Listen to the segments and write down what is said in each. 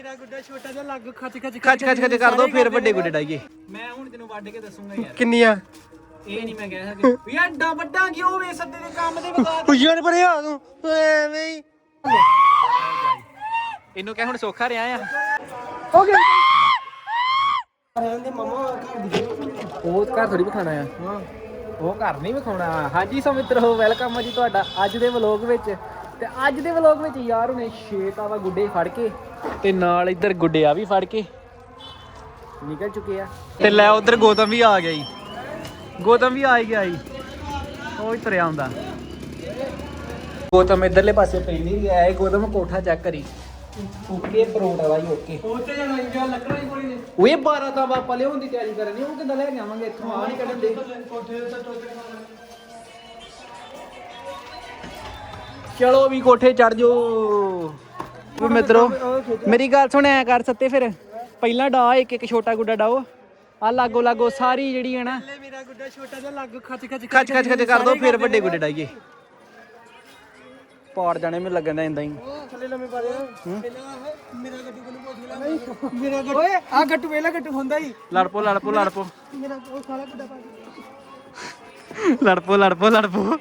ਮੇਰਾ ਗੁੱਡਾ ਛੋਟਾ ਜਿਹਾ ਲੱਗ ਖੱਚ ਖੱਚ ਖੱਚ ਖੱਚ ਖੱਚ ਕਰ ਦੋ ਫਿਰ ਵੱਡੇ ਗੁੱਡੇ ਡਾਈਏ। ਮੈਂ ਹੁਣ ਤੈਨੂੰ ਵੱਢ ਕੇ ਦੱਸੂਗਾ ਯਾਰ। ਕਿੰਨੀਆਂ? ਇਹ ਨਹੀਂ ਮੈਂ ਕਹਿ ਸਕਦਾ। ਵੀ ਐਡਾ ਵੱਡਾ ਕਿਉਂ ਵੇ ਸੱਦੇ ਦੇ ਕੰਮ ਦੇ ਬਤਾ ਹੁਜਣ ਪਰੇ ਆ ਤੂੰ। ਐਵੇਂ ਹੀ। ਇਹਨੂੰ ਕਹਿ ਹੁਣ ਸੌਖਾ ਰਿਹਾ ਆ। ਹੋ ਗਿਆ। ਰਹਿੰਦੇ ਮਮਾ ਘਰ ਦੀ ਉਹ ਘਰ ਥੋੜੀ ਵਿਖਾਣਾ ਆ। ਉਹ ਘਰ ਨਹੀਂ ਵਿਖਾਉਣਾ। ਹਾਂਜੀ ਸੋ ਮਿੱਤਰੋ ਵੈਲਕਮ ਹੈ ਜੀ ਤੁਹਾਡਾ ਅੱਜ ਦੇ ਵਲੌਗ ਵਿੱਚ। ਤੇ ਅੱਜ ਦੇ ਵਲੌਗ ਵਿੱਚ ਯਾਰ ਹੁਣੇ ਛੇ ਤਾਵਾ ਗੁੱਡੇ ਫੜ ਕੇ ਤੇ ਨਾਲ ਇੱਧਰ ਗੁੱਡਿਆ ਵੀ ਫੜ ਕੇ ਨਿਕਲ ਚੁੱਕੇ ਆ। ਤੇ ਲੈ ਉਧਰ ਗੋਤਮ ਵੀ ਆ ਗਿਆ ਜੀ। ਗੋਤਮ ਵੀ ਆ ਹੀ ਗਿਆ ਜੀ। ਉਹ ਹੀ ਤੁਰਿਆ ਹੁੰਦਾ ਗੋਤਮ ਇਧਰਲੇ ਪਾਸੇ ਪਹਿਲੀ ਵੀ ਆਇਆ ਗੋਤਮ ਕੋਠਾ ਚੈੱਕ ਕਰੀ। ਓਕੇ ਪਰੋਟ ਵਾਲਾ ਹੀ ਓਕੇ ਉੱਤੇ ਜਾਣਾ ਇੰਜਾ ਲੱਕੜਾਂ ਹੀ ਕੋਲੀ ਨੇ ਓਏ 12 ਤਾਂ ਬਾਪਾ ਲਿਆਉਣ ਦੀ ਤਿਆਰੀ ਕਰਨੀ ਉਹ ਕਿੱਦਾਂ ਲੈ ਕੇ ਆਵਾਂਗੇ? ਇੱਥੋਂ ਆ ਨਹੀਂ ਕੱਢਣ ਦੇ। ਕੋਠੇ ਤੇ ਟੋਕੇ ਚਲੋ ਵੀ ਕੋਠੇ ਚੜ ਜੋ ਵੀ ਮਿੱਤਰੋ ਮੇਰੀ ਗੱਲ ਸੁਣ ਐ ਕਰ ਸੱਤੇ ਫਿਰ। ਪਹਿਲਾਂ ਡਾ ਇੱਕ ਇੱਕ ਛੋਟਾ ਗੁੱਡਾ ਡਾਓ ਆ ਲਾਗੋ ਲਾਗੋ ਸਾਰੀ ਜਿਹੜੀ ਹੈ ਨਾ। ਮੇਰਾ ਗੁੱਡਾ ਛੋਟਾ ਜਿਹਾ ਲੱਗ ਖੱਚ ਖੱਚ ਖੱਚ ਖੱਚ ਖੱਚ ਕਰ ਦੋ ਫਿਰ ਵੱਡੇ ਗੁੱਡੇ ਡਾਈਏ। ਪਾੜ ਜਾਣੇ ਮੈਨੂੰ ਲੱਗਣ ਦਾ ਇੰਦਾ ਹੀ। ਥੱਲੇ ਲੰਮੇ ਪਾ ਦੇ ਮੇਰਾ ਗੱਟੂ ਕੋਲ ਪੁੱਛ ਲੈ ਨਹੀਂ ਮੇਰਾ ਗੱਟੂ ਓਏ ਆ ਗੱਟੂ ਵੇਲਾ ਗੱਟੂ ਹੁੰਦਾ ਹੀ। ਲੜਪੋ ਲੜਪੋ ਲੜਪੋ। ਮੇਰਾ ਉਹ ਸਾਲਾ ਗੁੱਡਾ ਪਾ ਦੇ ਲੜਪੋ ਲੜਪੋ।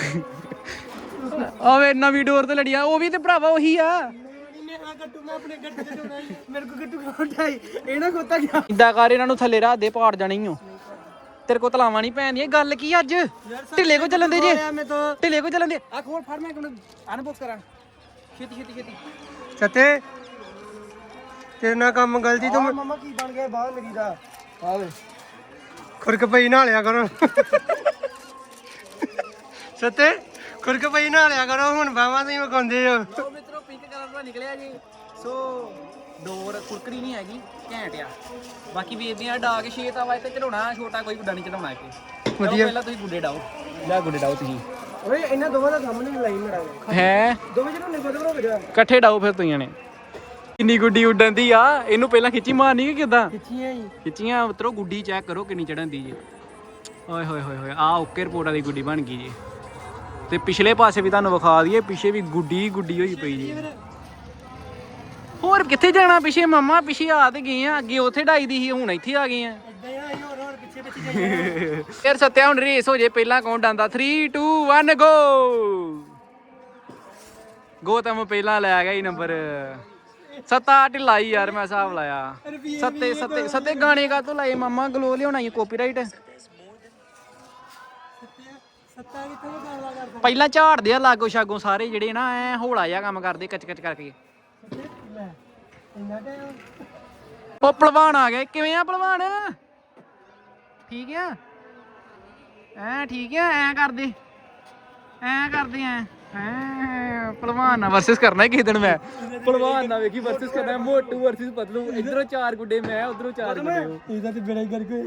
ਲੜਪੋ ਆਵੇ ਨਵੀਂ ਡੋਰ ਤੇ ਲੜੀਆਂ ਉਹ ਵੀ ਤੇ ਭਰਾਵਾ ਉਹੀ ਆ। ਮੇਰਾ ਗੱਟੂ ਮੈਂ ਆਪਣੇ ਗੱਟੂ ਤੇ ਢੋਣਾ ਸੀ। ਮੇਰੇ ਕੋ ਗੱਟੂ ਖੋਟਾ ਹੀ ਇਹ ਨਾ ਖੋਤਾ ਗਿਆ। ਇਦਾਂ ਕਰ ਇਹਨਾਂ ਨੂੰ ਥੱਲੇ ਰੱਖ ਦੇ ਪਾੜ ਜਾਣੀ ਓ। ਤੇਰੇ ਕੋ ਤਲਾਵਾਂ ਨਹੀਂ ਪੈਂਦੀਆਂ ਗੱਲ ਕੀ ਅੱਜ? ਢਿੱਲੇ ਕੋ ਚੱਲਣ ਦੇ ਜੇ। ਮੈਂ ਤਾਂ। ਢਿੱਲੇ ਕੋ ਚੱਲਣ ਦੇ। ਆ ਖੋਲ ਫੜ ਮੈਂ ਅਨਬਾਕਸ ਕਰਾਂ। ਛੇਤੀ ਛੇਤੀ ਛੇਤੀ। ਸਤੇ ਤੇਰੇ ਨਾਲ ਕੰਮ ਗਲਤੀ ਤੋਂ ਮਮਾ ਕੀ ਬਣ ਗਿਆ ਬਾਹਰ ਮੇਰੀ ਦਾ। ਆਵੇ ਖੁਰਕ ਪਈ ਨਾਲਿਆ ਕਰੋ। ਸਤੇ ਖੁਰਕ ਪਈ ਨਾਲਿਆ ਕਰੋ ਹੁਣ ਬਾਹਾਂ ਤੋਂ ਹੀ। ਮਕਾਉਂਦੇ ਹੋ ਮਿੱਤਰੋ ਪਿੰਕ ਕਲਰ ਦਾ ਨਿਕਲਿਆ ਜੀ। ਸੋ ਡੋਰ ਕੁਰਕਰੀ ਨਹੀਂ ਹੈਗੀ ਘੈਂਟ ਆ। ਬਾਕੀ ਵੇਚਦੇ ਆ ਡਾ ਕੇ ਛੇ ਤਾਵਾ ਤੇ ਚੜਾਉਣਾ ਛੋਟਾ ਕੋਈ ਗੁੱਡਾ ਨਹੀਂ ਚੜਾਉਣਾ ਇੱਥੇ। ਵਧੀਆ। ਪਹਿਲਾਂ ਤੁਸੀਂ ਗੁੱਡੇ ਡਾਓ। ਲੈ ਗੁੱਡੇ ਡਾਓ ਤੁਸੀਂ। ਓਏ ਇਹਨਾਂ ਦੋਵਾਂ ਦਾ ਸਾਹਮਣੇ ਲਾਈ ਮੇਰਾ ਹੈ? ਦੋਵੇਂ ਜਿਹਨੂੰ ਨਿਕਲ ਰੋ ਗਿਆ ਇਕੱਠੇ ਡਾਓ ਫਿਰ ਤੁਸੀਂ ਨੇ ਕਿੰਨੀ ਗੁੱਡੀ ਉੱਡਣ ਦੀ ਆ ਇਹਨੂੰ ਪਹਿਲਾਂ ਖਿੱਚੀ ਮਾਰਨੀ ਕਿ ਕਿਦਾਂ? ਕਿੱਚੀਆਂ ਹੀ ਖਿੱਚੀਆਂ ਉਤਰੋ ਗੁੱਡੀ ਚੈੱਕ ਕਰੋ ਕਿੰਨੀ ਚੜਨ ਦੀ ਜੀ। ਓਏ ਹੋਏ ਹੋਏ ਹੋਏ ਆ ਓਕੇ ਰਿਪੋਰਟ ਵਾਲੀ ਗੁੱਡੀ ਬਣ ਗਈ ਜੀ। ਤੇ ਪਿਛਲੇ ਪਾਸੇ ਵੀ ਤੁਹਾਨੂੰ ਵਿਖਾ ਦਈਏ ਪਿੱਛੇ ਵੀ ਗੁੱਡੀ ਗੁੱਡੀ ਹੋਈ ਪਈ ਜੀ। ਹੋਰ ਕਿੱਥੇ ਜਾਣਾ ਪਿੱਛੇ ਮਾਮਾ? ਪਿੱਛੇ ਆ ਤੇ ਗਏ ਆ ਅੱਗੇ ਉੱਥੇ ਡਾਈ ਦੀ ਸੀ ਹੁਣ ਇੱਥੇ ਆ ਗਏ ਆ। ਯਾਰ ਸੱਤਿਆ ਹੁਣ ਰੇਸ ਹੋ ਜੇ ਪਹਿਲਾਂ ਕੌਣ ਡਾਂਦਾ? 3 2 1 ਗੋ ਗੋਤਮ ਪਹਿਲਾਂ ਲੈ ਗਿਆ ਹੀ ਨੰਬਰ ਸੱਤਾ ਢਿਲਾਈ ਯਾਰ ਮੈਂ ਹਿਸਾਬ ਲਾਇਆ। ਸੱਤੇ ਸੱਤੇ ਸੱਤੇ ਗਾਣੇ ਕਾ ਤੋਂ ਲਾਏ? ਮਾਮਾ ਗਲੋ ਲਿਆਉਣਾ ਹੀ ਕਾਪੀਰਾਈਟ ਸੱਤਾ ਕਿੱਥੋਂ ਪਹਿਲਾਂ ਝਾੜਦੇ ਆ ਲਾਗੋ ਛਾਗੋ ਸਾਰੇ ਜਿਹੜੇ ਨਾ ਐ ਹੌਲਾ ਜਿਹਾ ਕੰਮ ਕਰਦੇ ਕਚ ਕਚ ਕਰਕੇ। ਲੈ ਇੰਨਾ ਟਾਈਮ। ਉਹ ਪਹਿਲਵਾਨ ਆ ਗਏ। ਕਿਵੇਂ ਆ ਪਹਿਲਵਾਨ? ਠੀਕ ਆ? ਐ ਠੀਕ ਆ ਐ ਕਰਦੇ। ਐ ਕਰਦੇ ਐ। ਐ ਪਹਿਲਵਾਨ ਨਾਲ ਵਰਸਸ ਕਰਨਾ ਹੈ ਕਿਸੇ ਦਿਨ ਮੈਂ। ਪਹਿਲਵਾਨ ਨਾਲ ਵੇਖੀ ਵਰਸਸ ਕਰਨਾ। ਹੈ, ਮੋਟੂ ਵਰਸਸ ਪਤਲੂ। ਇਧਰੋਂ ਚਾਰ ਗੁੱਡੇ ਮੈਂ ਉਧਰੋਂ ਚਾਰ ਗੁੱਡੇ। ਉਹ। ਇਹਦਾ ਤੇ ਬੇੜਾ ਹੀ ਕਰ ਕੋਈ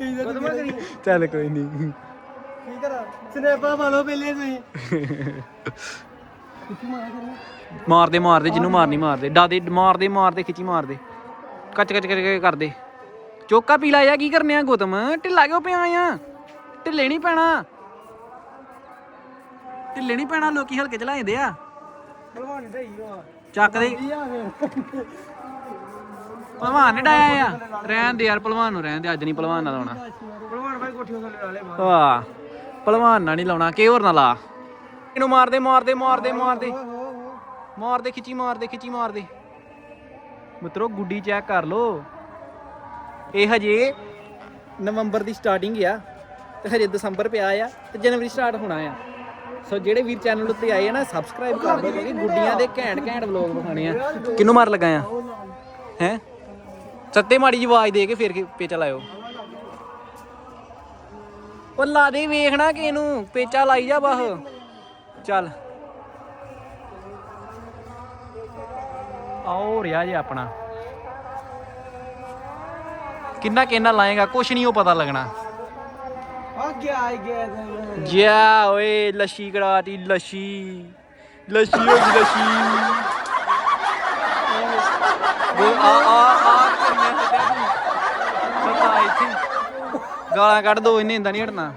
ਇਹਦਾ ਤੇ ਹੀ ਚੱਲ ਕੋਈ ਨਹੀਂ ਕੀ ਕਰਾਂ? ਸਨੈਪਾ ਪਾ ਲਓ ਪਹਿਲੇ ਤੁਸੀਂ। ਕਿੱਥੇ ਮਾਰਿਆ ਕਰਨਾ ਮਾਰਦੇ ਮਾਰਦੇ ਜਿਹਨੂੰ ਮਾਰਨੀ ਮਾਰਦੇ। ਡਾਦੇ ਮਾਰਦੇ ਮਾਰਦੇ ਖਿੱਚੀ ਮਾਰਦੇ। ਕੱਚ ਕੱਚ ਕਰਕੇ ਕਰਦੇ। ਚੋਕਾ ਪੀ ਲਾਇਆ ਕੀ ਕਰਨੇ ਆ ਗੋਤਮ? ਢਿੱਲਾ ਕਿਉਂ ਪਿਆ ਆ? ਢਿੱਲੇ ਨਹੀਂ ਪੈਣਾ। ਢਿੱਲੇ ਨਹੀਂ ਪੈਣਾ ਲੋਕੀ ਹਲਕੇ ਚ ਲਾਇਂਦੇ ਆ। ਭਲਵਾਨ ਢਈ ਆ। ਫਿਰ ਭਲਵਾਨ ਨੇ ਡਾਇਆ ਆ। ਰਹਿਣ ਦੇ ਯਾਰ ਭਲਵਾਨ ਨੂੰ ਰਹਿਣ ਦੇ ਅੱਜ ਨਹੀਂ ਭਲਵਾਨ ਨਾਲ ਲਾਉਣਾ ਭਲਵਾਨ ਭਾਈ ਕੋਠੀਆਂ ਥੱਲੇ ਲਾ ਲੈ ਵਾਹ। ਭਲਵਾਨ ਨਾਲ ਨਹੀਂ ਲਾਉਣਾ ਕਿ ਹੋਰ ਨਾ ਲਾ। ਇਹਨੂੰ ਮਾਰਦੇ ਮਾਰਦੇ ਮਾਰਦੇ ਮਾਰਦੇ। ਮਾਰਦੇ ਖਿੱਚੀ ਮਾਰਦੇ ਖਿੱਚੀ ਮਾਰਦੇ। ਮਿੱਤਰੋ ਗੁੱਡੀ ਚੈੱਕ ਕਰ ਲੋ ਇਹ ਹਜੇ ਨਵੰਬਰ ਦੀ ਸਟਾਰਟਿੰਗ ਆ ਤੇ ਹਜੇ ਦਸੰਬਰ ਪਿਆ ਆ ਤੇ ਜਨਵਰੀ ਸਟਾਰਟ ਹੋਣਾ ਆ। ਸੋ ਜਿਹੜੇ ਵੀਰ ਚੈਨਲ ਉੱਤੇ ਆਏ ਆ ਨਾ ਸਬਸਕ੍ਰਾਈਬ ਕਰ ਦਿਓ ਕਿਉਂਕਿ ਗੁੱਡੀਆਂ ਦੇ ਘੈਂਟ ਘੈਂਟ ਵਲੌਗ ਵਿਖਾਣੇ ਆ। ਕਿਹਨੂੰ ਮਾਰ ਲਗਾ ਆ? ਹੈ? ਸੱਤੇ ਮਾੜੀ ਜੀ ਆਵਾਜ਼ ਦੇ ਕੇ ਫਿਰ ਕੇ ਪੇਚਾ ਲਾਇਓ। ਉਹ ਲਾ ਦੇ ਵੇਖਣਾ ਕਿ ਇਹਨੂੰ ਪੇਚਾ ਲਾਈ ਜਾ ਬਾਹ ਚੱਲ। ਆਓ ਰਿਆ ਜੇ ਆਪਣਾ। ਕਿੰਨਾ ਕਿੰਨਾ ਲਾਏਗਾ ਕੁਛ ਨਹੀਂ ਉਹ ਪਤਾ ਲੱਗਣਾ। ਆ ਗਿਆ ਆ ਗਿਆ ਜਾ ਓਏ ਲੱਛੀ ਕਰਾਤੀ ਲੱਛੀ ਲੱਛੀ ਹੋ ਗਈ ਉਹ ਆ ਆ ਆ ਕਰਨੇ ਤੂੰ ਸੱਤਾ ਇੱਥੇ ਗਾਲਾਂ ਕੱਢ ਦੋ ਇਹਨੇ ਇੰਦਾ ਨਹੀਂ ਹਟਣਾ।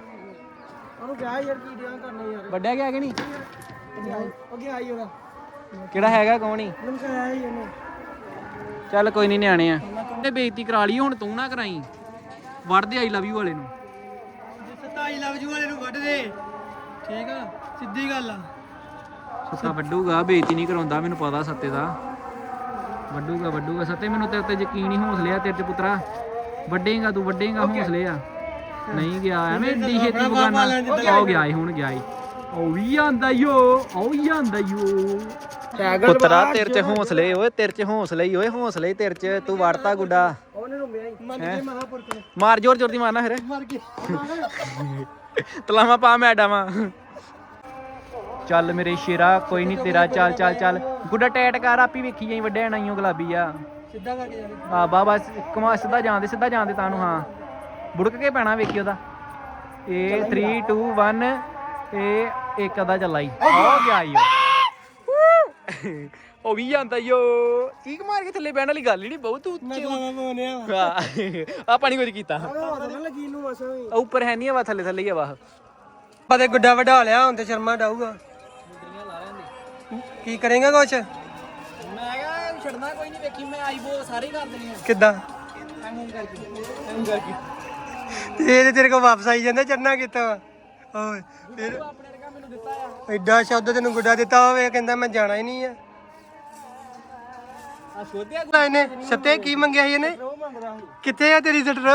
ਉਹਨੂੰ ਕਿਹਾ ਯਾਰ ਕੀ ਡਿਆ ਕਰਨਾ ਯਾਰ। ਵੱਡਿਆ ਗਿਆ ਕਿ ਨਹੀਂ? ਉਹ ਗਿਆ ਹੀ ਉਹਦਾ। ਕਿਹੜਾ ਹੈਗਾ ਕੌਣ ਹੀ ਲਮਕਾਇਆ ਹੀ ਇਹਨੇ ਚੱਲ ਕੋਈ ਨਹੀਂ ਨਿਆਣੇ ਆ। ਤੇ ਬੇਇੱਜ਼ਤੀ ਕਰਾ ਲਈ ਹੁਣ ਤੂੰ ਨਾ ਕਰਾਈ। ਵੜਦੇ ਆਈ ਲਵ ਯੂ ਵਾਲੇ ਨੂੰ। ਸਤਾਈ ਲਵ ਜੂ ਵਾਲੇ ਨੂੰ ਵੱਢ ਦੇ। ਠੀਕ ਆ ਸਿੱਧੀ ਗੱਲ ਆ। ਸੱਤਾ ਵੱਡੂਗਾ ਬੇਇੱਜ਼ਤੀ ਨਹੀਂ ਕਰਾਉਂਦਾ ਮੈਨੂੰ ਪਤਾ ਸੱਤੇ ਦਾ। ਵੱਡੂਗਾ ਵੱਡੂਗਾ ਸੱਤੇ ਮੈਨੂੰ ਤੇਰੇ ਤੇ ਯਕੀਨ ਹੀ ਹੌਸਲੇ ਆ ਤੇਰੇ ਤੇ ਪੁੱਤਰਾ। ਵੱਡੇਗਾ ਤੂੰ ਵੱਡੇਗਾ ਹੌਸਲੇ ਆ। ਨਹੀਂ ਗਿਆ ਐਵੇਂ ਏਡੀ ਛੇਤੀ ਬਗਾਨਾ। ਹੋ ਗਿਆ ਈ ਹੁਣ ਗਿਆ ਈ ਉਹ ਵੀ ਆਂਦਾ ਯੋ ਉਹ ਵੀ ਆਂਦਾ ਯੋ ਪੁੱਤਰਾ ਤੇਰੇ ਚ ਹੌਸਲੇ ਓਏ ਤੇਰੇ ਚ ਹੌਸਲੇ ਹੀ ਓਏ ਹੌਸਲੇ ਹੀ ਤੇਰੇ ਚ। ਤੂੰ ਵੜਤਾ ਗੁੱਡਾ। ਉਹਨੇ ਰੁੰਮਿਆ ਹੀ? ਮੰਨ ਕੇ ਮਹਾਪੁਰਖ ਨੇ। ਮਾਰ ਜ਼ੋਰ ਜ਼ੋਰ ਦੀ ਮਾਰਨਾ ਫਿਰ। ਮਰ ਗਏ। ਤਲਾਵਾ ਪਾ ਮੈਡਮ। ਚੱਲ ਮੇਰੇ ਸ਼ੇਰਾ ਕੋਈ ਨਹੀਂ ਤੇਰਾ। ਚੱਲ ਚੱਲ ਚੱਲ। ਗੁੱਡਾ ਟੈਟ ਕਰ ਆਪੀ ਵੇਖੀ ਜਾਈ ਵੱਡੇ ਨਾਈਓ ਗੁਲਾਬੀ ਆ। ਸਿੱਧਾ ਕਰਕੇ ਜਾਵੇ ਆ ਬਾ ਬਸ ਕਮਾ ਸਿੱਧਾ ਜਾਂਦੇ ਸਿੱਧਾ ਜਾਂਦੇ ਤਾਂ ਨੂੰ ਹਾਂ। ਬੁੜਕ ਕੇ ਪੈਣਾ ਵੇਖੀ ਉਹਦਾ। ਇਹ 3 2 1 ਇਹ ਇੱਕ ਅਦਾ ਚੱਲਾ ਹੋ ਗਿਆ ਈ ਉਹ ਉਹ ਵੀ ਜਾਂਦਾ ਈਓ ਚੀਕ ਮਾਰ ਕੇ ਥੱਲੇ ਬਹਿਣ ਵਾਲੀ ਗੱਲ ਹੀ ਨਹੀਂ ਬਹੁਤ ਉੱਚੇ ਮੈਂ ਬੋਨਿਆ ਆ। ਪਾਣੀ ਕੁਝ ਕੀਤਾ। ਪਤਾ ਨਾ ਲੱਗੀ ਨੂੰ ਬਸ ਆ ਉੱਪਰ ਹੈ ਨਹੀਂ ਹਵਾ ਥੱਲੇ ਥੱਲੇ ਹੀ ਹਵਾ। ਪਤੇ ਗੁੱਡਾ ਵਢਾ ਲਿਆ ਹੁਣ ਤੇ ਸ਼ਰਮਾ ਡਾਊਗਾ। ਕੀ ਕਰੇਗਾ ਕੁਛ? ਮੈਂ ਕਿਹਾ ਛੱਡਣਾ ਕੋਈ ਨਹੀਂ ਵੇਖੀ ਮੈਂ ਆਈਬੋ ਸਾਰੇ ਕਰ ਦੇਣੀ ਆ। ਕਿੱਦਾਂ? ਐਵੇਂ ਕਰਕੇ ਐਵੇਂ ਕਰਕੇ। ਇਹ ਤੇ ਤੇਰੇ ਕੋਲ ਵਾਪਸ ਆਈ ਜਾਂਦਾ ਚੜਨਾ ਕੀਤਾ ਵਾ ਓਏ ਫਿਰ ਐਡਾ ਸ਼ਬਦ ਤੈਨੂੰ ਗੁੱਡਾ ਦਿੱਤਾ ਹੋਵੇ ਕਹਿੰਦਾ ਮੈਂ ਜਾਣਾ ਹੀ ਨਹੀਂ ਆ। ਆ ਸੋਧਿਆ ਇਹਨੇ ਸੱਤੇ ਕੀ ਮੰਗਿਆ ਸੀ ਇਹਨੇ? ਕਿੱਥੇ ਆ ਤੇਰੀ ਸਟਰ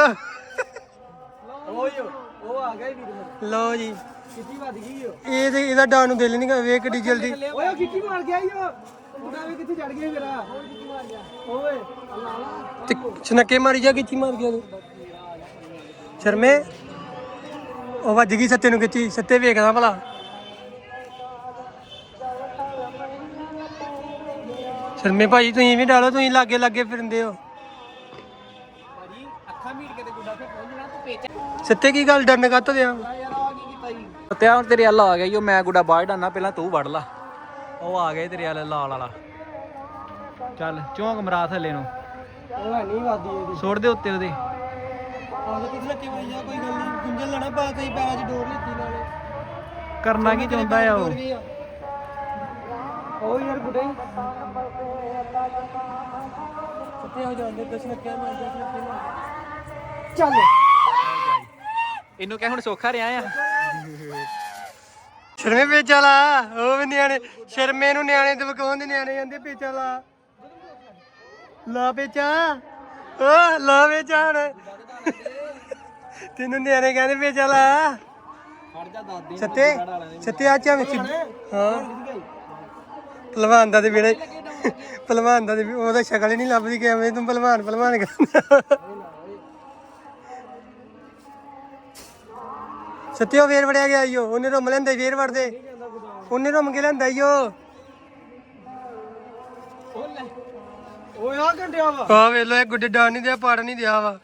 ਓਏ ਉਹ ਆ ਗਿਆ ਵੀਰ ਲਓ ਜੀ। ਕਿੱਡੀ ਵੱਧ ਗਈ ਓ ਇਹ ਤੇ ਇਹਦਾ ਡਾਂ ਨੂੰ ਦਿਲ ਨਹੀਂ ਕਰ ਵੇਖ ਕਿੱਡੀ ਜਲਦੀ। ਓਏ ਕਿੱਡੀ ਮਾਰ ਗਿਆ ਈ ਉਹ। ਮੁੰਡਾ ਵੀ ਕਿੱਥੇ ਚੜ ਗਿਆ ਮੇਰਾ। ਹੋਰ ਕਿੱਡੀ ਮਾਰ ਗਿਆ ਓਏ ਤੇ ਛਨੱਕੇ ਮਾਰੀ ਜਾ ਕਿੱਚੀ ਮਾਰ ਗਿਆ ਤੂੰ। ਸ਼ਰਮੇ ਉਹ ਵੱਜ ਗਈ ਸੱਤੇ ਨੂੰ ਕਿੱਚੀ ਸੱਤੇ ਵੇਖਦਾ ਭਲਾ। ਸ਼ਰਮੇ ਭਾਈ ਤੁਸੀਂ ਵੀ ਡਾਲੋ ਤੁਸੀਂ ਲਾਗੇ ਲਾਗੇ ਫਿਰਦੇ ਹੋ। ਭਾਜੀ ਅੱਖਾਂ ਮੀਟ ਕੇ ਤੇ ਗੁੱਡਾ ਫੇ ਪਹੁੰਚਣਾ ਤੂੰ ਪੇਚਾ। ਸੱਤੇ ਕੀ ਗੱਲ ਡਰਨ ਕੱਤ ਦਿਆਂ? ਯਾਰ ਆ ਤੇ ਹੁਣ ਤੇਰੇ ਹੱਲ ਆ ਗਿਆ ਉਹ ਮੈਂ ਗੁੱਡਾ ਬਾਹਰ ਡਾਨਾ ਪਹਿਲਾਂ ਤੂੰ ਵੜ ਲਾ। ਉਹ ਆ ਗਿਆ ਤੇਰੇ ਹੱਲ ਲਾਲ ਵਾਲਾ। ਚੱਲ ਚੌਂਕ ਮਰਾ ਥੱਲੇ ਨੂੰ। ਉਹ ਨਹੀਂ ਵਾਦੀ ਇਹਦੀ। ਸੁੱਟ ਦੇ ਉੱਤੇ ਉਹਦੇ। ਆਹ ਤਾਂ ਕਿਥੇ ਲੱਗੇ ਭਾਈ ਜਾ ਕੋਈ ਗੱਲ ਨਹੀਂ ਗੁੰਝਲ ਲੜਾ ਪਾ ਕਈ ਪੈਰਾਂ 'ਚ ਡੋਰ ਲਿੱਤੀ ਨਾਲੇ। ਕਰਨਾ ਕੀ ਚਾਹੁੰਦਾ ਆ ਉਹ? ਉਹ ਯਾਰ ਗੁੱਡੇ ਸੱਤੇ ਹੋ ਜਾਂਦੇ? ਦਸ ਨੱਕਿਆ ਮਾਰ ਜਾ ਚੱਲ। ਇਹਨੂੰ ਕਹਿ ਹੁਣ ਸੌਖਾ ਰਿਹਾ ਆ। ਸ਼ਰਮੇ ਪੇਚਾ ਲਾ ਉਹ ਵੀ ਨਿਆਣੇ ਸ਼ਰਮੇ ਨੂੰ ਨਿਆਣੇ ਤੇ ਵਕਾਉਂਦੇ ਨਿਆਣੇ ਜਾਂਦੇ ਪੇਚਾ ਲਾ। ਲਾ ਪੇਚਾ ਓ ਲਾ ਪੇਚਾ ਹੁਣ। ਤੈਨੂੰ ਨਿਆਣੇ ਕਹਿੰਦੇ ਪੇਚਾ ਲਾ ਖੜ ਜਾ ਦਾਦੀ ਸੱਤੇ ਸੱਤੇ ਆ ਚਾ ਵਿੱਚ। ਹਾਂ। ਪਹਿਲਵਾਨ ਦਾ ਤੇ ਵੇਲੇ ਪਹਿਲਵਾਨ ਦਾ ਤੇ ਵੀ ਉਹਦਾ ਸ਼ਕਲ ਹੀ ਨਹੀਂ ਲੱਭਦੀ ਕਿ ਐਵੇਂ ਤੂੰ ਪਹਿਲਵਾਨ ਪਹਿਲਵਾਨ ਕਰਦਾ। ਸੱਤੇ ਉਹ ਵੇਰ ਵੜਿਆ ਗਿਆ ਈਓ ਉਹਨੇ ਰੁਮ ਲੈਂਦਾ ਵੇਰ ਵੜਦੇ। ਉਹਨੇ ਰੁਮ ਕੇ ਲੈਂਦਾ ਈਓ ਓਏ ਆ ਘੰਟਿਆ ਵਾ? ਆ ਵੇਖ ਲੋ ਇਹ ਗੁੱਡੇ ਡਾਣ ਨਹੀਂ ਦਿਆ ਪਾੜ ਨਹੀਂ ਦਿਆ ਵਾ।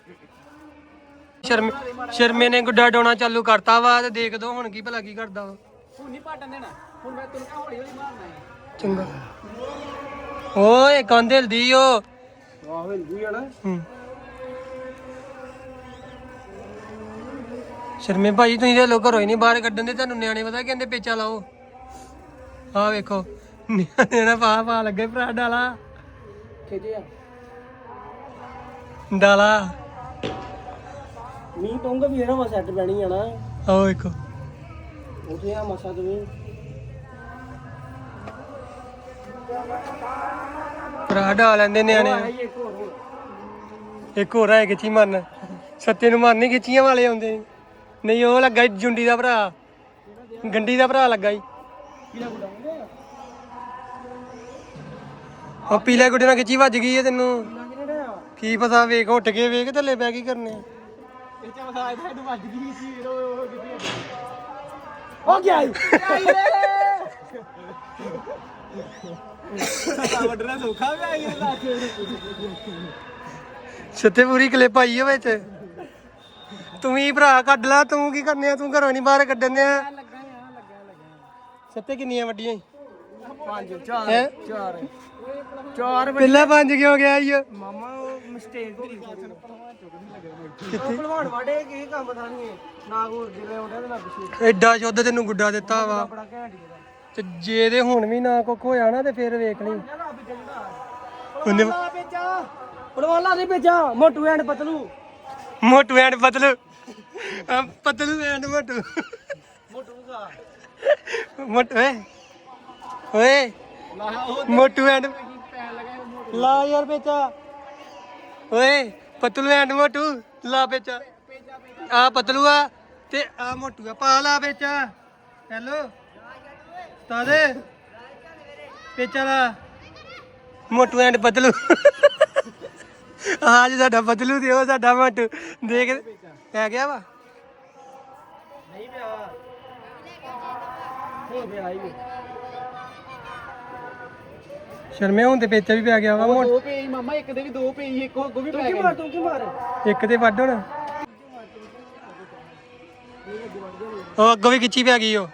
ਸ਼ਰਮੇ ਸ਼ਰਮੇ ਨੇ ਗੁੱਡਾ ਡਾਉਣਾ ਚਾਲੂ ਕਰਤਾ ਵਾ ਤੇ ਦੇਖ ਦੋ ਹੁਣ ਕੀ ਭਲਾ ਕੀ ਕਰਦਾ ਵਾ। ਹੁਣ ਨਹੀਂ ਪਾਟਣ ਦੇਣਾ। ਹੁਣ ਮੈਂ ਤੈਨੂੰ ਕਹਾਂ ਹੌਲੀ ਹੌਲੀ ਮਾਰਨਾ ਹੈ ਚੰਗਾ। ਓਏ ਕੰਧ ਹਿਲਦੀ ਓ। ਆਹ ਹਿਲਦੀ ਆ ਨਾ। ਹੂੰ। ਸ਼ਰਮੇ ਭਾਜੀ ਤੁਸੀਂ ਤੇ ਲੋਕ ਘਰੋਂ ਹੀ ਨਹੀਂ ਬਾਹਰ ਕੱਢਣ ਦੇ ਤੁਹਾਨੂੰ ਨਿਆਣੇ ਪਤਾ ਕਹਿੰਦੇ ਪੇਚਾ ਲਾਓ। ਆਹ ਵੇਖੋ ਨਿਆਣੇ ਨਾ ਪਾ ਪਾ ਲੱਗੇ ਭਰਾ ਡਾਲਾ। ਖਿਜਿਆ ਡਾਲਾ। ਮੀਂਹ ਪਉਂਗਾ ਵੀ ਇਹਨਾਂ ਵਾ ਸੈੱਟ ਪੈਣੀ ਆ ਨਾ। ਆਹ ਵੇਖੋ ਉਥੇ ਆ ਮਸਾ ਤਵੇਂ ਭਰਾ ਲੈਂਦੇ ਨਿਆਣੇ। ਇੱਕ ਹੋਰ ਇੱਕ ਹੋਰ ਹੈ ਕਿੱਚੀ ਮਰਨ। ਸੱਤੇ ਨੂੰ ਮਾਰਨੀ ਖਿੱਚੀਆਂ ਵਾਲੇ ਆਉਂਦੇ। ਨੇ ਨਹੀਂ ਉਹ ਲੱਗਾ ਈ ਜੁੰਡੀ ਦਾ ਭਰਾ। ਗੰਡੀ ਦਾ ਭਰਾ ਲੱਗਾ ਈ ਉਹ ਪੀਲੇ ਗੁੱਡੇ ਨਾਲ ਖਿੱਚੀ ਵੱਜ ਗਈ ਹੈ ਤੈਨੂੰ। ਕੀ ਪਤਾ ਵੇਖ ਉੱਠ ਕੇ ਵੇਖ ਥੱਲੇ ਬੈ ਕੀ ਕਰਨੇ ਆ। ਹੋ ਗਿਆ ਈ। ਸੱਤੇ ਪੂਰੀ ਕਲਿੱਪ ਆਈ ਹੈ ਵਿੱਚ। ਤੂੰ ਹੀ ਭਰਾ ਕੱਢ ਲਾ ਤੂੰ ਕੀ ਕਰਨੇ ਆ? ਤੂੰ ਘਰੋਂ ਨਹੀਂ ਬਾਹਰ ਕੱਢਣ ਲੱਗਾ ਆ ਲੱਗਾ ਲੱਗਾ ਸੱਤੇ ਕਿੰਨੀਆਂ ਵੱਡੀਆਂ? ਪੰਜ ਚਾਰ ਹੈ? ਚਾਰ। ਚਾਰ ਪਹਿਲਾਂ ਪੰਜ ਕਿਉਂ ਗਿਆ ਈ? ਮਾਮਾ ਉਹ ਮਿਸਟੇਕ ਹੋ ਗਈ ਕਿੱਥੇ ਭਲਵਾਨ ਵਾੜੇ ਕੀ ਕੰਮ ਥਾਣੀ ਨਾਗੂਰ ਜਿਵੇਂ ਉਹਦੇ ਨਾਲ ਪਿੱਛੇ ਐਡਾ ਸ਼ੁੱਧ ਤੈਨੂੰ ਗੁੱਡਾ ਦਿੱਤਾ ਵਾ। ਬੜਾ ਘੈਂਟ ਜਿਹੜਾ ਤੇ ਜੇ ਦੇ ਹੁਣ ਵੀ ਨਾ ਕੁੱਖ ਹੋਇਆ ਨਾ ਤੇ ਫਿਰ ਵੇਖ ਲਈ। ਉਹਨੇ ਨਹੀਂ ਭੇਜਾ। Motu and Patlu. Motu and Patlu. Patlu and Motu. Motu ਓਏ। ਓਏ। ਮੋਟੂ ਐਂਡ ਲਾ ਯਾਰ ਪੇਚਾ ਓਏ, ਪਤਲੂ ਐਂਡ ਮੋਟੂ, ਲਾ ਪੇਚਾ ਆ ਪਤਲੂ ਆ ਤੇ ਆ ਮੋਟੂ ਆ, ਪਾ ਲਾ ਪੇਚਾ ਹੈਲੋ। ਤਾਦੇ ਪੇਚਾ ਲਾ ਮੋਟੂ ਐਂਡ ਪਤਲੂ। ਆ ਜੀ ਸਾਡਾ ਪਤਲੂ ਤੇ ਉਹ ਸਾਡਾ ਮੋਟੂ। ਦੇਖ, ਪੈ ਗਿਆ ਵਾ। ਨਹੀਂ ਪਿਆ। ਹੋ ਗਿਆ, ਆਈ ਸ਼ਰਮੇ ਹੁਣ ਤੇ ਪੇਚਾ ਵੀ ਪੈ ਗਿਆ ਵਾ ਮੋਟੂ ਦੋ ਪੇਜ ਮਾਮਾ ਇੱਕ ਦੇ ਵੀ ਦੋ ਪੇਜ ਇੱਕ ਅੱਗੋਂ ਵੀ ਪੈ ਗਏ ਤੂੰ ਕੀ ਮਾਰ? ਇੱਕ ਤੇ ਵੱਢ ਹੁਣ। ਉਹ ਅੱਗੋਂ ਵੀ ਖਿੱਚੀ ਪੈ ਗਈ ਉਹ।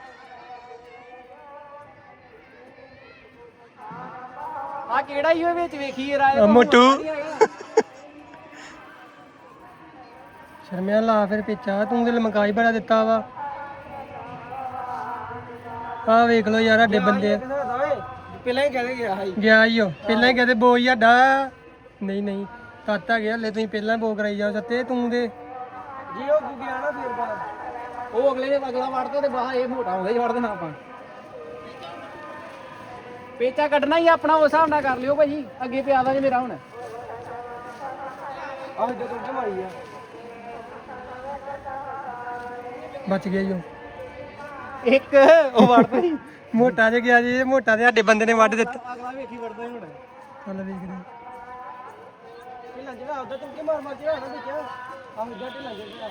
ਆ ਕਿਹੜਾ ਹੀ ਉਹ ਵਿੱਚ ਵੇਖੀ ਰਾਏ ਮੋਟੂ। ਸ਼ਰਮਿਆ ਲਾ ਫਿਰ ਪੇਚਾ ਤੂੰ ਤੇ ਲਮਕਾਈ ਬੜਾ ਦਿੱਤਾ ਵਾ। ਆ ਵੇਖ ਲੋ ਯਾਰ ਸਾਡੇ ਬੰਦੇ ਆ। ਪਹਿਲਾਂ ਹੀ ਗਿਆ ਹਾਈ ਗਿਆ ਈ ਉਹ। ਪਹਿਲਾਂ ਹੀ ਕਹਦੇ ਬੋ ਸਾਡਾ ਨਹੀਂ ਨਹੀਂ। ਤਾਤਾ ਗਿਆ ਲੈ ਤੁਸੀਂ ਪਹਿਲਾਂ ਬੋ ਕਰਾਈ ਜਾਓ ਸੱਤੇ ਤੂੰ ਦੇ। ਜੀ ਉਹ ਗਿਆ ਨਾ ਫਿਰ ਬਾਅਦ। ਉਹ ਅਗਲੇ ਦੇ ਅਗਲਾ ਵੜਦੇ ਤੇ ਬਾਹਰ ਇਹ ਮੋਟਾ ਹੁੰਦਾ ਹੀ ਵੜ ਦੇਣਾ ਆਪਾਂ। ਪੇਚਾ ਕੱਢਣਾ ਹੀ ਆਪਣਾ ਉਸ ਹਿਸਾਬ ਨਾਲ ਕਰ ਲਿਓ ਭਾਜੀ ਅੱਗੇ ਪਿਆ ਦਾ ਜੇ ਮੇਰਾ ਹੁਣ। ਆਹ ਜਦੋਂ ਕਿ ਮਾਰੀ ਆ। ਬਚ ਗਿਆ ਈ ਉਹ। ਇੱਕ ਉਹ ਵੜਦਾ ਹੀ ਮੋਟਾ ਜਿਹਾ ਗਿਆ ਜੀ ਇਹ ਮੋਟਾ ਤੇ ਸਾਡੇ ਬੰਦੇ ਨੇ ਵੱਢ ਦਿੱਤਾ। ਅਗਲਾ ਵੇਖੀ ਵੜਦਾ ਹੀ ਹੁਣ। ਚੱਲ ਵੇਖਦੇ ਹਾਂ। ਢਿੱਲਾ ਜਿਹੜਾ ਹੁੰਦਾ ਤੂੰ ਕੀ ਮਾਰ ਮਾਰ ਜਿਹੜਾ ਨਾ ਵਿੱਚ। ਆਹ ਜਾ ਢਿੱਲਾ ਜਿਹੜਾ।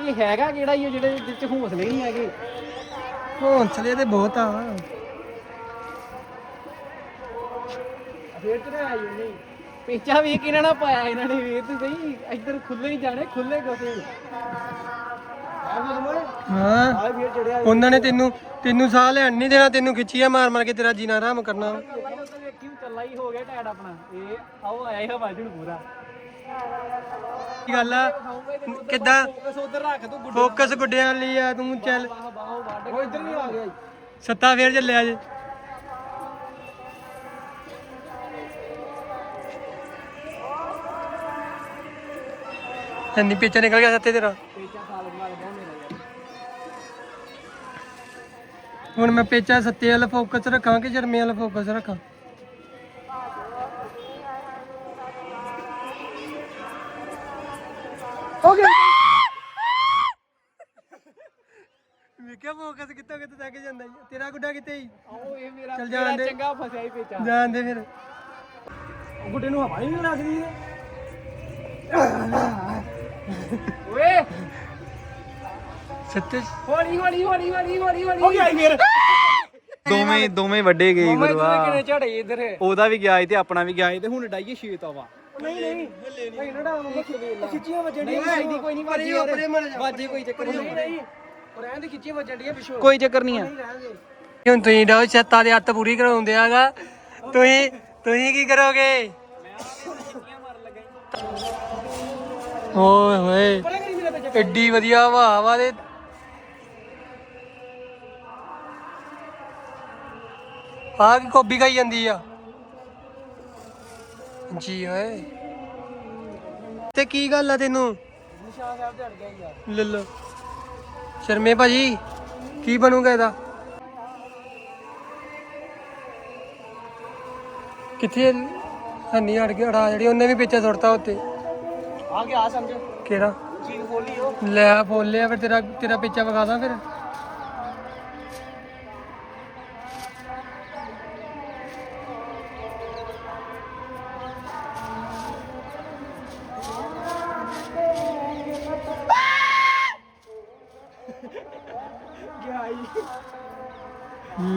ਇਹ ਹੈਗਾ ਕਿਹੜਾ ਹੀ ਜਿਹੜੇ ਵਿੱਚ ਹੌਸਲੇ ਨਹੀਂ ਹੈਗੇ? ਹੌਂਸਲੇ ਤੇ ਬਹੁਤ ਆ। ਫੇਰ ਤੇ ਆਈ ਨਹੀਂ ਪੇਚਾ ਵੀ ਕਿਹਨਾਂ ਨਾ ਪਾਇਆ ਇਹਨਾਂ ਨੇ ਵੇਖ ਤੇ ਸਹੀ। ਇੱਧਰ ਖੁੱਲੇ ਹੀ ਜਾਣੇ ਖੁੱਲੇ ਗੋਸੇ ਹਾਂ। ਉਹਨਾਂ ਨੇ ਤੈਨੂੰ ਤੈਨੂੰ ਸਾਹ ਲੈਣ ਨਹੀਂ ਦੇਣਾ ਤੈਨੂੰ ਖਿੱਚੀਆਂ ਮਾਰ ਮਾਰ ਕੇ ਤੇਰਾ ਜੀਣਾ ਆਰਾਮ ਕਰਨਾ। ਵਾ। ਵੇਖੀ ਚੱਲਾ ਹੀ ਹੋ ਗਿਆ ਟਾਇਰ ਆਪਣਾ। ਇਹ ਆਓ ਆਇਆ ਹੀ ਹਵਾ ਜੁਣ ਪੂਰਾ। ਕੀ ਗੱਲ ਆ? ਕਿੱਦਾਂ? ਫੋਕਸ ਗੁੱਡਿਆਂ ਲਈ ਆ ਤੂੰ ਚੱਲ। ਉਹ ਇੱਧਰ ਵੀ ਆ ਗਿਆ। ਸੱਤਾ ਫੇਰ ਚੱਲਿਆ ਜੇ। ਇੰਨੀ ਪਿੱਛੇ ਨਿਕਲ ਗਿਆ ਸੱਤੇ ਤੇਰਾ। ਪੇਚਾ ਸਾਲ ਹੁਣ ਮੈਂ ਪੇਚਾ ਸੱਤੇ ਵਾਲਾ ਫੋਕਸ ਰੱਖਾਂ ਕਿ ਜਰਮੇ ਵਾਲਾ ਫੋਕਸ ਰੱਖਾਂ? ਹੋ ਗਿਆ। ਵੇਖਿਆ ਫੋਕਸ ਕਿੱਥੋਂ ਕਿੱਥੇ ਤੱਕ ਜਾਂਦਾ ਈ? ਤੇਰਾ ਗੁੱਡਾ ਕਿੱਥੇ ਹੀ ਆਓ ਇਹ ਮੇਰਾ ਚੱਲ ਜਾਣ ਦੇ। ਚੰਗਾ ਫਸਿਆ ਹੀ ਪੇਚਾ। ਜਾਣ ਦੇ ਫਿਰ ਗੁੱਡੇ ਨੂੰ ਹਵਾ ਨਹੀਂ ਲੱਗਦੀ। ਓਏ! ਸੱਤੇ ਹੌਲੀ ਹੌਲੀ ਹੌਲੀ ਹੌਲੀ ਹੌਲੀ ਹੌਲੀ। ਹੋ ਗਿਆ ਫੇਰ। ਦੋਵੇਂ ਦੋਵੇਂ ਵੱਡੇ ਗਏ ਕਿਨੇ ਝੜੇ ਇੱਧਰ? ਉਹਦਾ ਵੀ ਗਿਆ ਸੀ ਤੇ ਆਪਣਾ ਵੀ ਗਿਆ ਸੀ ਤੇ ਹੁਣ ਡਾਈਏ ਛੇ ਤਾਵਾ ਨਹੀਂ ਖਿੱਚੀਆਂ ਵੱਜਣ ਕੋਈ ਨਹੀਂ ਚੱਕਰ ਨਹੀਂ। ਨਹੀਂ ਨਹੀਂ ਉਹ ਰਹਿਣ ਦੇ ਖਿੱਚੀਆਂ ਵੱਜਣ ਡੀਆਂ ਪਿੱਛੋਂ। ਕੋਈ ਚੱਕਰ ਨਹੀਂ ਆ। ਹੁਣ ਤੁਸੀਂ ਡਾਓ ਛੱਤਾਂ ਦੇ ਹੱਥ ਪੂਰੀ ਕਰਾਉਂਦੇ ਆਗਾ। ਤੁਸੀਂ ਤੁਸੀਂ ਕੀ ਕਰੋਗੇ? ਓਏ ਹੋਏ ਐਡੀ ਵਧੀਆ ਹਵਾ ਵਾ ਦੇ ਆ ਕੀ ਕੋਬੀ ਖਾਈ ਜਾਂਦੀ ਆ? ਜੀ ਓਏ। ਤੇ ਕੀ ਗੱਲ ਆ ਤੈਨੂੰ? ਨਿਸ਼ਾਨ ਸਾਹਿਬ ਤੇ ਅੜ ਗਿਆ ਯਾਰ ਲੈ ਲੋ ਸ਼ਰਮੇ ਭਾਜੀ ਕੀ ਬਣੂਗਾ ਇਹਦਾ? ਕਿੱਥੇ ਹੰਨੀ ਅੜ ਗਿਆ ਅੜਾ ਜਿਹੜੀ ਉਹਨੇ ਵੀ ਪਿੱਛੇ ਸੁੱਟਤਾ ਉੱਤੇ। ਆ ਗਿਆ ਸਮਝ। ਕਿਹੜਾ? ਚੀਜ਼ ਖੋਲੀ ਉਹ। ਲੈ ਬੋਲਿਆ ਫਿਰ ਤੇਰਾ ਤੇਰਾ ਪਿੱਛਾ ਵਿਖਾ ਦਾਂ ਫਿਰ।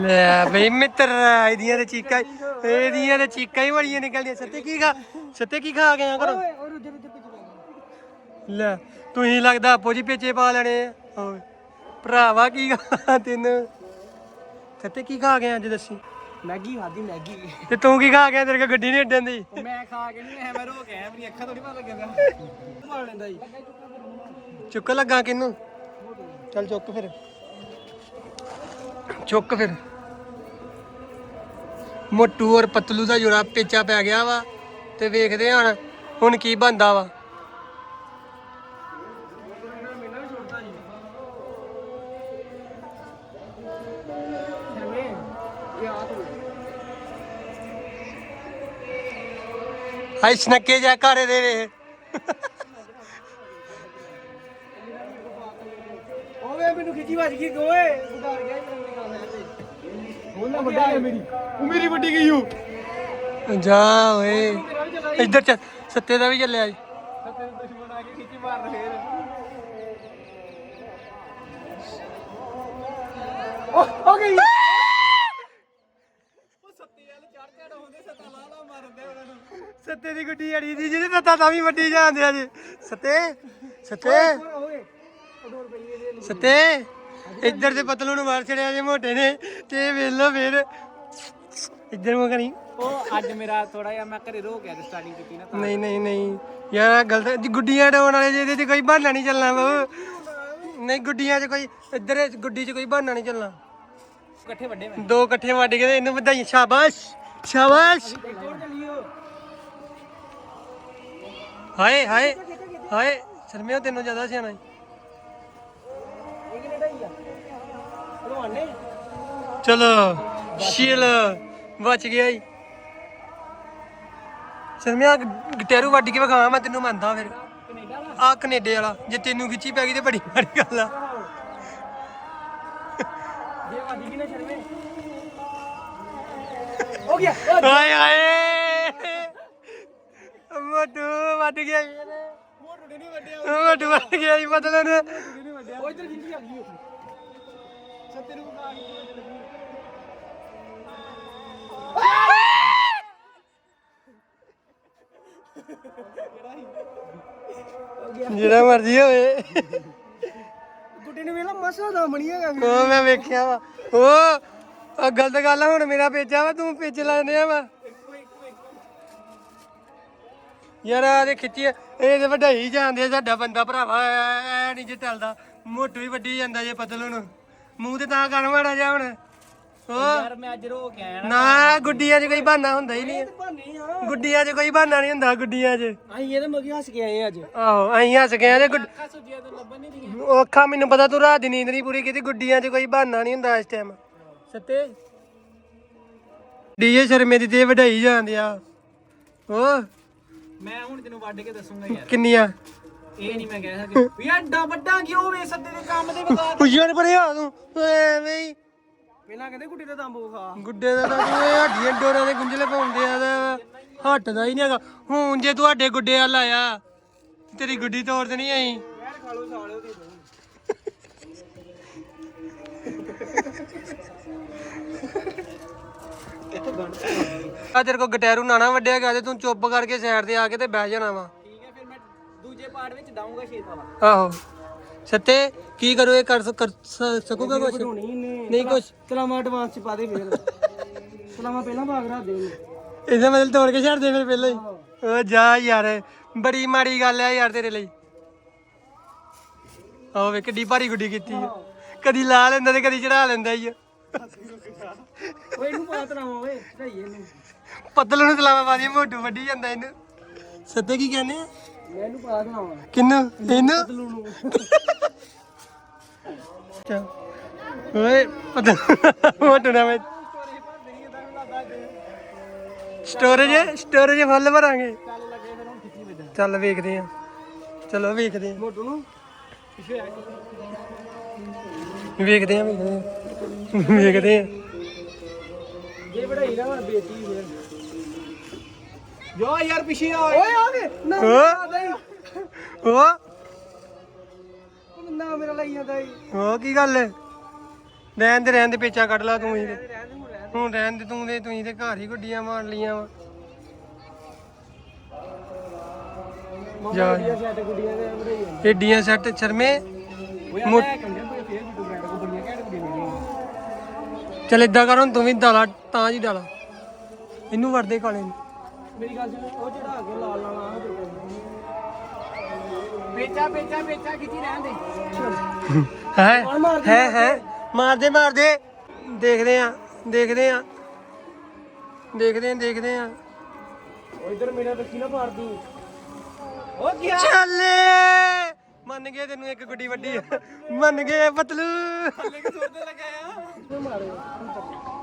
ਲੈ ਬਈ ਮਿੱਤਰ ਇਹਦੀਆਂ ਤੇ ਚੀਕਾਂ ਇਹਦੀਆਂ ਤੇ ਚੀਕਾਂ ਹੀ ਬੜੀਆਂ ਨਿਕਲਦੀਆਂ। ਸੱਤੇ ਕੀ ਖਾ ਸੱਤੇ ਕੀ ਖਾ ਗਏ ਆ ਕਰੋ ਲੈ ਤੁਸੀਂ ਲੱਗਦਾ ਆਪੋ ਜੀ ਪੇਚੇ ਪਾ ਲੈਣੇ ਆ। ਓਏ ਭਰਾਵਾ ਕੀ ਖਾ ਤੈਨੂੰ? ਸੱਤੇ ਕੀ ਖਾ ਗਏ ਅੱਜ ਦੱਸੀ? ਮੈਗੀ ਖਾਦੀ ਮੈਗੀ। ਤੇ ਤੂੰ ਕੀ ਖਾ ਗਿਆ ਤੇਰੇ ਕੋਲ ਗੱਡੀ ਨਹੀਂ ਅੱਡਣ ਦੀ? ਮੈਂ ਖਾ ਕੇ ਨਹੀਂ ਮੈਂ ਰੋ ਕੇ ਆਇਆ ਮੇਰੀ ਅੱਖਾਂ ਥੋੜੀ ਪਤਾ ਲੱਗਿਆ ਮਾਰ ਲੈਂਦਾ ਜੀ ਚੁੱਕ ਲੱਗਾ ਕਿਨੂੰ? ਚੱਲ ਚੁੱਕ ਫਿਰ। ਚੁੱਕ ਫਿਰ। ਮੋਟੂ ਔਰ ਪਤਲੂ ਦਾ ਜੋੜਾ ਪੇਚਾ ਪੈ ਗਿਆ ਵਾ ਤੇ ਵੇਖਦੇ ਹਾਂ ਹੁਣ ਹੁਣ ਕੀ ਬੰਦਾ ਵਾ। ਹਾਈ ਸਨੱਕੇ ਜਾ ਘਰੇ ਦੇ ਵੇ। ਓਏ, ਮੈਨੂੰ ਖਿੱਚੀ ਵੱਜ ਗਈ ਓਏ ਉਧਾਰ ਗਿਆ ਉਹਨਾਂ ਵੱਡਾ ਹੈ ਮੇਰੀ ਉਹ ਮੇਰੀ ਵੱਡੀ ਗਈ ਹੂੰ ਜਾ ਓਏ ਇੱਧਰ ਚੱਲ ਸੱਤੇ ਦਾ ਵੀ ਚੱਲਿਆ ਜੀ ਤੇਰੇ ਦੁਸ਼ਮਣ ਆ ਕੇ ਖਿੱਚੀ ਮਾਰ ਫੇਰ ਉਹ ਹੋ ਗਈ ਉਹ ਸੱਤੇ ਵਾਲੇ ਚੜ ਚੜ ਹੁੰਦੇ ਸੱਤਾ ਲਾ ਲਾ ਮਾਰਦੇ ਉਹਨਾਂ ਨੂੰ ਸੱਤੇ ਦੀ ਗੁੱਡੀ ਅੜੀ ਦੀ ਜਿਹਦੇ ਤੱਤਾ ਤਾਂ ਵੀ ਵੱਡੀ ਜਾਂਦੇ ਆ ਜੀ ਸੱਤੇ ਸੱਤੇ ਇੱਧਰ ਤੇ ਪਤਲੂ ਨੂੰ ਮਾਰ ਛੜਿਆ ਜੇ ਮੋਟੇ ਨੇ ਤੇ ਵੇਖ ਲੋ ਫੇਰ। ਇੱਧਰ ਮੋ ਕਰੀ। ਉਹ ਅੱਜ ਮੇਰਾ ਥੋੜਾ ਜਿਹਾ ਮੈਂ ਘਰੇ ਰੋ ਗਿਆ ਤੇ ਸਟਾਰਟਿੰਗ ਕੀਤੀ ਨਾ ਨਹੀਂ ਨਹੀਂ ਨਹੀਂ। ਯਾਰ ਆਹ ਗਲਤ ਜੀ ਗੁੱਡੀਆਂ ਡਾਉਣ ਵਾਲੇ ਜਿਹਦੇ 'ਚ ਕੋਈ ਬਹਾਨਾ ਨਹੀਂ ਚੱਲਣਾ ਬਾਬੂ ਨਹੀਂ ਗੁੱਡੀਆਂ 'ਚ ਕੋਈ ਇੱਧਰ ਗੁੱਡੀ 'ਚ ਕੋਈ ਬਹਾਨਾ ਨਹੀਂ ਚੱਲਣਾ। ਇਕੱਠੇ ਵੱਡੇ ਮੈਂ। ਦੋ ਇਕੱਠੇ ਵੱਢ ਕੇ ਤੇ ਇਹਨੂੰ ਵਧਾਈ ਸ਼ਾਬਾਸ਼! ਸ਼ਾਬਾਸ਼! ਹਾਏ ਹਾਏ ਹਾਏ। ਸ਼ਰਮਿਆ ਤੈਨੂੰ ਜ਼ਿਆਦਾ ਸਿਆਣਾ ਈ। ਇਹ ਕਿਹਨੇ ਢਾਈ ਆ ਰੋਣੇ ਚਲੋ, ਸ਼ੀਲ ਬਚ ਗਿਆ ਈ ਸ਼ਰਮਿਆ ਗਟੇਰੂ ਵੱਢ ਕੇ ਵਿਖਾਵਾਂ, ਮੈਂ ਤੈਨੂੰ ਮੰਨਦਾ ਫਿਰ। ਕੈਨੇਡਾ ਦਾ ਆ ਕੈਨੇਡੇ ਵਾਲਾ, ਜੇ ਤੈਨੂੰ ਖਿੱਚੀ ਪੈ ਗਈ ਤੇ ਬੜੀ ਮਾੜੀ ਗੱਲ ਆ। ਜੇ ਵਾਦੀ ਕਿ ਨਾ ਸ਼ਰਮੇ ਹੋ ਗਿਆ ਹਾਏ ਹਾਏ ਮੋਟੂ ਵੱਢ ਗਿਆ ਮੋਟੂ ਨਹੀਂ ਵੱਡਿਆ ਮੋਟੂ ਵੱਢ ਗਿਆ ਮਤਲਬ ਉਹ ਇੱਧਰ ਖਿੱਚੀ ਆ ਗਈ ਉੱਥੇ। ਸੱਤੇ ਨੂੰ ਆ ਗਈ ਜਿਹੜਾ ਮਰਜ਼ੀ ਹੋਵੇ। ਗੁੱਡੀ ਨੂੰ ਵੇਲਾ ਮਸਾ ਦਾ ਬਣੀਆ ਗਾ ਉਹ ਮੈਂ ਵੇਖਿਆ ਵਾ। ਉਹ ਆ ਗਲਤ ਗੱਲ ਆ ਹੁਣ ਮੇਰਾ ਪੇਚਾ ਵਾ ਤੂੰ ਪੇਚ ਲੈਣੇ ਆ ਵਾ। ਯਾਰ ਆ ਦੇ ਖਿੱਚੀ ਇਹ ਤੇ ਵਧਾਈ ਜਾਂਦੇ ਆ ਸਾਡਾ ਬੰਦਾ ਭਰਾਵਾ ਐ ਨਹੀਂ ਜੇ ਟਲਦਾ। ਮੋਟੂ ਹੀ ਵੱਡੀ ਜਾਂਦਾ ਜੇ ਪਤਲੂ ਨੂੰ। ਮੂੰਹ ਤੇ ਤਾਂ ਕਰਨ ਵਾੜਾ ਜਾ ਹੁਣ। ਉਹ ਯਾਰ ਮੈਂ ਅੱਜ ਰੋ ਕੇ ਆਇਆ ਨਾ। ਗੁੱਡੀਆਂ 'ਚ ਕੋਈ ਬਹਾਨਾ ਹੁੰਦਾ ਹੀ ਨਹੀਂ। ਭਾਨੀ ਆ। ਗੁੱਡੀਆਂ 'ਚ ਕੋਈ ਬਹਾਨਾ ਨਹੀਂ ਹੁੰਦਾ ਗੁੱਡੀਆਂ 'ਚ। ਅਸੀਂ ਇਹਦੇ ਮਗੀ ਹੱਸ ਕੇ ਆਏ ਅੱਜ। ਆਹੋ ਅਸੀਂ ਹੱਸ ਗਏ ਆ ਤੇ ਗੁੱਡ ਅੱਖਾਂ ਸੁਜੀਆਂ ਤੋਂ ਲੱਭਣ ਨਹੀਂ ਦੀਆਂ ਉਹ ਅੱਖਾਂ ਮੈਨੂੰ ਪਤਾ ਤੂੰ ਰਾਤ ਦੀ ਨੀਂਦ ਨਹੀਂ ਪੂਰੀ ਕੀਤੀ ਗੁੱਡੀਆਂ 'ਚ ਕੋਈ ਬਹਾਨਾ ਨਹੀਂ ਹੁੰਦਾ ਇਸ ਟਾਈਮ ਸੱਤੇ। ਡੀਜੇ ਸ਼ਰਮੇ ਦੀ ਤੇ ਵਧਾਈ ਜਾਂਦੇ ਆ। ਉਹ ਮੈਂ ਹੁਣ ਤੈਨੂੰ ਵੱਢ ਕੇ ਦੱਸੂਗਾ ਯਾਰ। ਕਿੰਨੀਆਂ? ਇਹ ਨਹੀਂ ਮੈਂ ਕਹਿ ਸਕਦਾ ਵੀ ਐਡਾ ਵੱਡਾ ਕਿਉਂ ਵੇ ਸੱਦੇ ਦੇ ਕੰਮ ਦੇ ਬਤਾ ਖੁਸ਼ੀਆਂ ਪਰ ਆ ਤੂੰ ਐਵੇਂ ਹੀ। ਪਹਿਲਾਂ ਕਹਿੰਦੇ ਗੁੱਡੀ ਦਾ ਦੰਬ ਖਾ ਗੁੱਡੇ ਦਾ ਤਾਂ ਤੂੰ ਇਹ ਹੱਡੀਆਂ ਡੋਰਾਂ ਦੇ ਗੁੰਝਲੇ ਪਾਉਂਦੇ ਆ ਤਾਂ ਹੱਟਦਾ ਹੀ ਨਹੀਂ ਹੈਗਾ। ਹੁਣ ਜੇ ਤੁਹਾਡੇ ਗੁੱਡੇ ਵੱਲ ਆਇਆ ਤੇਰੀ ਗੁੱਡੀ ਤੋੜ ਤੇ ਨਹੀਂ ਆਈ ਯਾਰ ਖਾ ਲੋ ਸਾਲਿਓ ਦੇ ਦੋ ਆ ਤੇਰੇ ਕੋ ਗਟੈਰੂ ਨਾਣਾ ਵੱਡਿਆ ਗਿਆ ਤੇ ਤੂੰ ਚੁੱਪ ਕਰਕੇ ਸਾਈਡ ਤੇ ਆ ਕੇ ਤੇ ਬਹਿ ਜਾਣਾ ਵਾ। ਦੂਜੇ ਪਾਰਟ ਵਿੱਚ ਦਊਂਗਾ ਛੇਦ ਵਾਲਾ ਆਹੋ। ਸੱਤੇ ਕੀ ਕਰੋ ਇਹ ਕਰ ਸਕ- ਕਰ ਸ- ਸਕੂਗਾ ਕੁਛ? ਨਹੀਂ ਕੁਛ। ਐਡਵਾਂਸ ਚ ਪਾ ਦੇ ਫੇਰ। ਸਲਾਮਾ ਪਹਿਲਾਂ ਭਾਗ ਰੱਖ ਦੇ ਉਹਨੂੰ ਇਹਦਾ ਮਤਲਬ ਤੋੜ ਕੇ ਛੱਡ ਦੇ ਫਿਰ ਪਹਿਲਾਂ ਹੀ। ਓ ਜਾ ਯਾਰ ਬੜੀ ਮਾੜੀ ਗੱਲ ਆ ਯਾਰ ਤੇਰੇ ਲਈ। ਆਹ ਵੇ ਕਿੱਡੀ ਭਾਰੀ ਗੁੱਡੀ ਕੀਤੀ ਆ। ਕਦੀ ਲਾ ਲੈਂਦਾ ਤੇ ਕਦੀ ਚੜਾ ਲੈਂਦਾ ਹੀ ਆ। ਓਏ ਇਹਨੂੰ ਪਾ ਤਲਾਵਾ ਓਏ ਢਾਈ ਇਹਨੂੰ। ਪੱਤਲ ਨੂੰ ਤਲਾਵਾ ਪਾ ਦੀ ਮੋਟੂ ਵੱਢੀ ਜਾਂਦਾ ਇਹਨੂੰ। ਸੱਤੇ ਕੀ ਕਹਿੰਦੇ ਆ? ਮੈਂ ਇਹਨੂੰ ਪਾ ਤਲਾਵਾ ਕਿੰਨੂੰ? ਇਹਨੂੰ ਤਲੂ ਨੂੰ ਚੱਲ। ਓਏ ਪਤਾ ਮੋਟੂ ਨਾ ਮੈਂ। ਸਟੋਰੇਜ ਸਟੋਰੇਜ ਫੁੱਲ ਭਰਾਂਗੇ। ਚੱਲ ਲੱਗੇ ਫਿਰ ਹੁਣ ਖਿੱਚੀ ਵੱਜਾ ਚੱਲ ਵੇਖਦੇ ਆ। ਚਲੋ ਵੇਖਦੇ ਆ। ਮੋਟੂ ਨੂੰ ਪਿੱਛੇ ਆ ਵੇਖਦੇ ਆ। ਵੇਖਦੇ ਆ। ਵੇਖਦੇ ਆ ਜੇ ਵੜਾਈ ਨਾ ਹੁਣ ਬੇਟੀ ਜੋ ਯਾਰ ਪਿੱਛੇ ਆ ਓਏ ਆ ਵੇ ਨਾ ਓ ਨਾ ਮੇਰਾ ਲਈ ਜਾਂਦਾ ਈ ਓ ਕੀ ਗੱਲ ਹੈ ਰਹਿਣ ਦੇ ਰਹਿਣ ਦੇ ਪੇਚਾ ਕੱਢ ਲਾ ਤੂੰ ਹੀ ਤੇ। ਰਹਿਣ ਦੇ ਹੁਣ ਰਹਿਣ ਹੁਣ ਰਹਿਣ ਦੇ ਤੂੰ ਤੇ ਤੂੰ ਹੀ ਤੇ ਘਰ ਹੀ ਗੁੱਡੀਆਂ ਮਾਰ ਲੀਆਂ ਵਾ ਦੇ ਸੈਟ ਗੁੱਡੀਆਂ ਦੇ ਏਡੀਆਂ ਸੱਟ ਸ਼ਰਮੇ ਓਏ ਆ ਲੈ ਕੰਡੇ ਪਰ ਫੇਰ ਵੀ ਬ੍ਰਾਂਡ ਕੋ ਬੜੀਆਂ ਘੈਂਟ ਗੁੱਡੀਆਂ ਮਿਲਦੀਆਂ ਚੱਲ ਇਦਾਂ ਕਰ ਹੁਣ ਤੂੰ ਵੀ ਡਾਲਾ ਤਾਂ ਜੀ ਡਾਲਾ ਇਹਨੂੰ ਵੜਦੇ ਕਾਲੇ ਨੂੰ ਮੇਰੀ ਗੱਲ ਸੁਣ ਉਹ ਚੜਾ ਕੇ ਲਾਲ ਲਾਲ ਆ ਵੇਚਾ ਵੇਚਾ ਵੇਚਾ ਖਿੱਚੀ ਰਹਿਣ ਦੇ। ਹੈ ਹੈ ਹੈ। ਮਾਰ ਦੇ ਮਾਰ ਦੇ। ਦੇਖਦੇ ਆ ਦੇਖਦੇ ਆ ਦੇਖਦੇ ਆ ਦੇਖਦੇ ਆ ਉਹ ਇਧਰ ਮੇਰਾ ਬੱਚੀ ਨਾ ਮਾਰ ਦੂ। ਉਹ ਕੀ ਚੱਲੇ। ਮੰਨ ਗਏ ਤੈਨੂੰ ਇੱਕ ਗੁੱਡੀ ਵੱਡੀ। ਮੰਨ ਗਏ ਪਤਲੂ। ਸੁਰਦੇ ਲਗਾਇਆ ਮਾਰੋ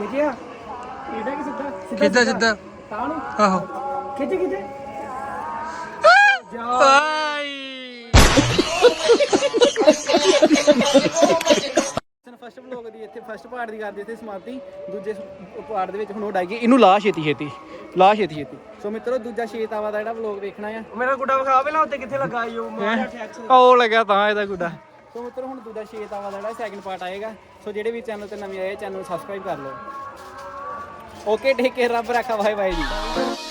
ਖਿੱਚਿਆ? ਇਹਦਾ ਕਿ ਸਿੱਧਾ? ਕਿੱਦਾਂ ਸਿੱਧਾ। ਤਾਂ ਨੂੰ ਆਹੋ। ਖਿੱਚ ਖਿੱਚ। ਆਈ ਫਸਟ ਵਲੌਗ ਦੀ ਇੱਥੇ ਫਸਟ ਪਾਰਟ ਦੀ ਕਰਦੇ ਇੱਥੇ ਸਮਾਪਤੀ। ਦੂਜੇ ਪਾਰਟ ਦੇ ਵਿੱਚ ਹੁਣ ਉਹ ਡਾਈ ਗਈ ਇਹਨੂੰ ਲਾ ਛੇਤੀ ਛੇਤੀ। ਲਾ ਛੇਤੀ ਛੇਤੀ। ਸੋ ਮਿੱਤਰੋ ਦੂਜਾ ਛੇਤਾਵਾ ਦਾ ਜਿਹੜਾ ਵਲੌਗ ਵੇਖਣਾ ਆ। ਮੇਰਾ ਗੁੱਡਾ ਵਿਖਾ ਪਹਿਲਾਂ ਉੱਤੇ ਕਿੱਥੇ ਲੱਗਾ ਈ ਉਹ? ਮਾਰਿਆ ਟੈਕਸ ਉਹ ਲੱਗਿਆ ਤਾਂ ਇਹਦਾ ਗੁੱਡਾ। ਸੋ ਮਿੱਤਰੋ, ਹੁਣ ਦੂਜਾ ਛੇਤਾਵਾ ਦਾ ਜਿਹੜਾ ਸੈਕਿੰਡ ਪਾਰਟ ਆਏਗਾ। ਸੋ ਜਿਹੜੇ ਵੀ ਚੈਨਲ ਤੇ ਨਵੇਂ ਆਏ ਚੈਨਲ ਨੂੰ ਸਬਸਕ੍ਰਾਈਬ ਕਰ ਲਓ। ਓਕੇ ਟੇਕ ਕੇਅਰ ਰੱਬ ਰੱਖਾ ਬਾਏ ਬਾਏ ਜੀ।